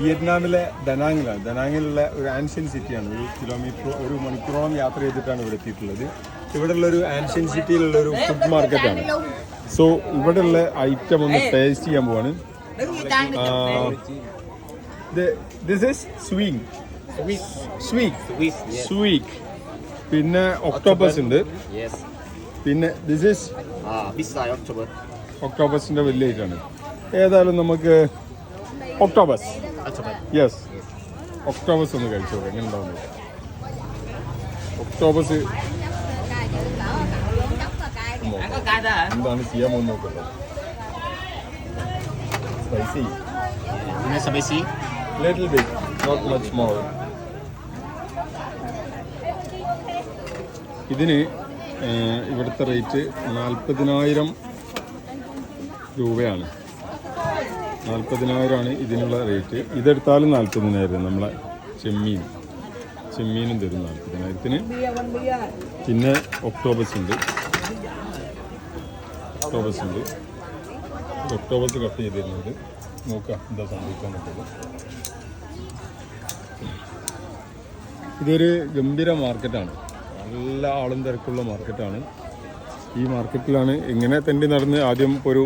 വിയറ്റ്നാമിലെ ദനാങ്ങിലാണ് ദനാങ്ങിലുള്ള ഒരു ആൻഷ്യൻ സിറ്റിയാണ്. ഒരു കിലോമീറ്റർ ഒരു മണിക്കൂറോളം യാത്ര ചെയ്തിട്ടാണ് ഇവിടെ എത്തിയിട്ടുള്ളത്. ഇവിടെയുള്ള ഒരു ആൻഷ്യൻ സിറ്റിയിലുള്ള ഒരു ഫുഡ് മാർക്കറ്റാണ് സോ ഇവിടെയുള്ള ഐറ്റം ഒന്ന് ടേസ്റ്റ് ചെയ്യാൻ പോവാണ്. ദിസ് ഇസ് സ്വീങ് സ്വീറ്റ് സ്വീറ്റ് പിന്നെ ഒക്ടോബസ് ഉണ്ട്. പിന്നെ ദിസ് October. ഒക്ടോബസിന്റെ വലിയ ഐറ്റാണ് ഏതായാലും നമുക്ക് ഒക്ടോബസ്. യെസ് ഒക്ടോബസ് ഒന്ന് കഴിച്ചു നോക്കാം എങ്ങനെ ഉണ്ടാവും ഒക്ടോബസ്? എന്താണ് ചെയ്യാൻ പോകുന്ന നോക്കട്ടെ spicy spicy. Little bit not much more ഇതിന് ഇവിടുത്തെ റേറ്റ് നാൽപ്പതിനായിരം രൂപയാണ്. നാൽപ്പതിനായിരമാണ് ഇതിനുള്ള റേറ്റ്. ഇതെടുത്താലും നാൽപ്പതിനായിരം നമ്മളെ ചെമ്മീൻ. ചെമ്മീനും തരും നാൽപ്പതിനായിരത്തിന് പിന്നെ ഒക്ടോബസ് ഉണ്ട് ഒക്ടോബസ് ഉണ്ട് ഒക്ടോബസ് കട്ട് ചെയ്തിരുന്നത്. നോക്കാം എന്താ സംഭവിക്കാൻ പറ്റുള്ളൂ ഇതൊരു ഗംഭീര മാർക്കറ്റാണ്. നല്ല ആളും തിരക്കുള്ള മാർക്കറ്റാണ്. ഈ മാർക്കറ്റിലാണ് ഇങ്ങനെ തെണ്ടി നടന്ന് ആദ്യം ഒരു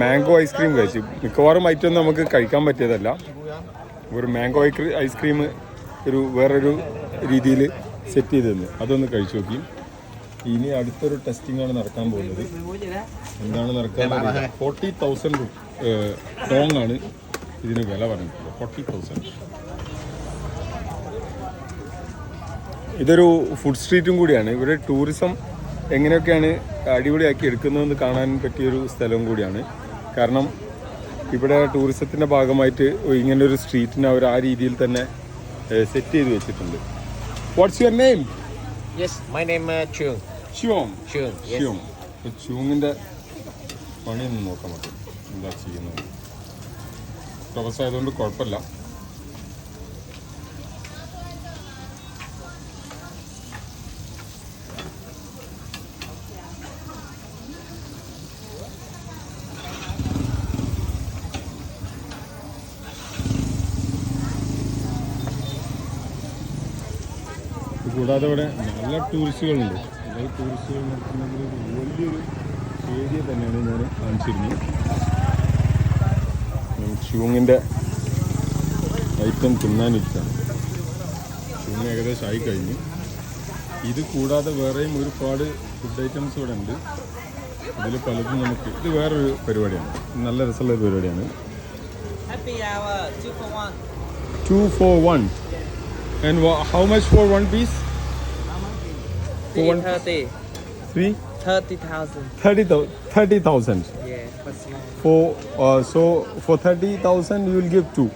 മാംഗോ ഐസ്ക്രീം കഴിച്ചു. മിക്കവാറും ഐറ്റം നമുക്ക് കഴിക്കാൻ പറ്റിയതല്ല. ഒരു മാംഗോ ഐസ്ക്രീം ഒരു വേറൊരു രീതിയിൽ സെറ്റ് ചെയ്ത് തന്നു അതൊന്ന് കഴിച്ചു നോക്കി. ഇനി അടുത്തൊരു ടെസ്റ്റിംഗ് ആണ് നടക്കാൻ പോകുന്നത്. എന്താണ് നടക്കാൻ ഫോർട്ടി തൗസൻഡ് ടോങ് ആണ് ഇതിന് വില പറഞ്ഞിട്ടുള്ളത്. ഫോർട്ടി തൗസൻഡ് ഇതൊരു ഫുഡ് സ്ട്രീറ്റും കൂടിയാണ്. ഇവിടെ ടൂറിസം എങ്ങനെയൊക്കെയാണ് അടിപൊളിയാക്കി എടുക്കുന്നതെന്ന് കാണാൻ പറ്റിയൊരു സ്ഥലവും കൂടിയാണ്. കാരണം ഇവിടെ ടൂറിസത്തിന്റെ ഭാഗമായിട്ട് ഇങ്ങനെ ഒരു സ്ട്രീറ്റിനെ അവർ ആ രീതിയിൽ തന്നെ സെറ്റ് ചെയ്ത് വെച്ചിട്ടുണ്ട്. What's your name yes my name പണി നോക്കാൻ പറ്റും എന്താ ചെയ്യുന്നത്? പ്രൊഫസ് ആയതുകൊണ്ട് കുഴപ്പമില്ല. കൂടാതെ ഇവിടെ നല്ല ടൂറിസ്റ്റുകളുണ്ട്. നല്ല ടൂറിസ്റ്റുകൾ നടത്തുന്നതിൽ വലിയൊരു ഏരിയ തന്നെയാണ് ഞാൻ കാണിച്ചിരുന്നത്. ഷൂങ്ങിന്റെ ഐറ്റം തിന്നാനിരിക്കുകയാണ് ഷൂങ് ഏകദേശം ആയി കഴിഞ്ഞു. ഇത് കൂടാതെ വേറെയും ഒരുപാട് ഫുഡ് ഐറ്റംസ് ഇവിടെ ഉണ്ട്. ഇതിൽ പലതും നമുക്ക് ഇത് വേറൊരു പരിപാടിയാണ്. നല്ല രസമുള്ള ഒരു പരിപാടിയാണ്. Two four one and how much four one piece one- Thirty. Three Thirty thousand. thirty 30,000. Yeah, for uh, so for 30,000 you will give two.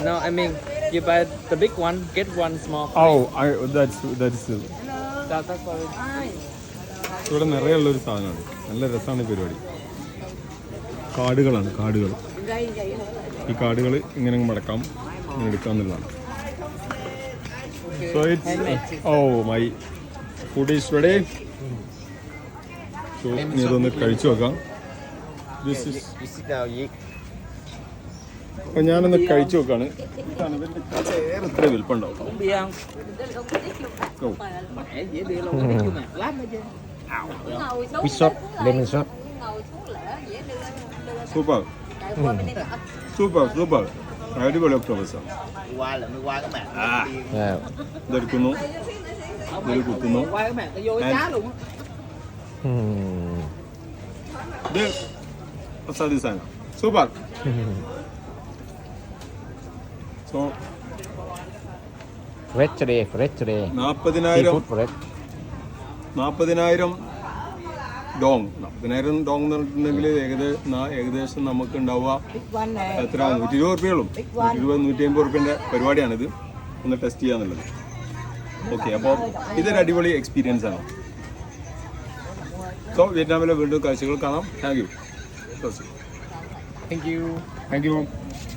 No, I mean, you buy the big one, get one small. Oh, I that's that's uh, That, that's what it ഇവിടെ നിറയെ ഉള്ളൊരു സാധനമാണ് നല്ല രസമാണ് ഈ പരിപാടി കാർഡുകളാണ് കാർഡുകൾ ഈ കാർഡുകൾ ഇങ്ങനെ അങ്ങ് മടക്കാം ഇങ്ങനെ എടുക്കാം എന്നുള്ളതാണ് so it's oh my food is ready so നീ ഇതൊന്ന് കഴിച്ചു നോക്കാം. This is eat. അപ്പോൾ ഞാനൊന്ന് കഴിച്ചു നോക്കാണ്. എത്ര വിൽപ്പുണ്ടാവും. സൂപ്പർ സൂപ്പർ സൂപ്പർ അടിപൊളി ഒക്ടോബസാണ് Qua là mới qua các bạn. Yeah. ഇതെടുക്കുന്നു ഇതിൽ കുത്തുന്നു các bạn, nó vô cái cá luôn á. ഇത് അസാധ്യ സാധനം സൂപ്പർ സോ. നാൽപ്പതിനായിരം Seafood fresh. നാൽപ്പതിനായിരം ഡോങ് നാൽപ്പതിനായിരം ഡോങ് എന്ന് പറഞ്ഞിട്ടുണ്ടെങ്കിൽ ഏകദേശം ഏകദേശം നമുക്ക് ഉണ്ടാവുക എത്ര നൂറ്റി ഇരുപത് റുപ്യകളും നൂറ്റി ഇരുപത് നൂറ്റി അമ്പത് റുപ്യന്റെ പരിപാടിയാണിത്. ഒന്ന് ടെസ്റ്റ് ചെയ്യാന്നുള്ളത്. ഓക്കെ അപ്പോൾ ഇതൊരു അടിപൊളി എക്സ്പീരിയൻസ് ആണ്. സോ വിയറ്റ്നാമിലെ വീണ്ടും കാഴ്ചകൾ കാണാം. Thank you thank you thank you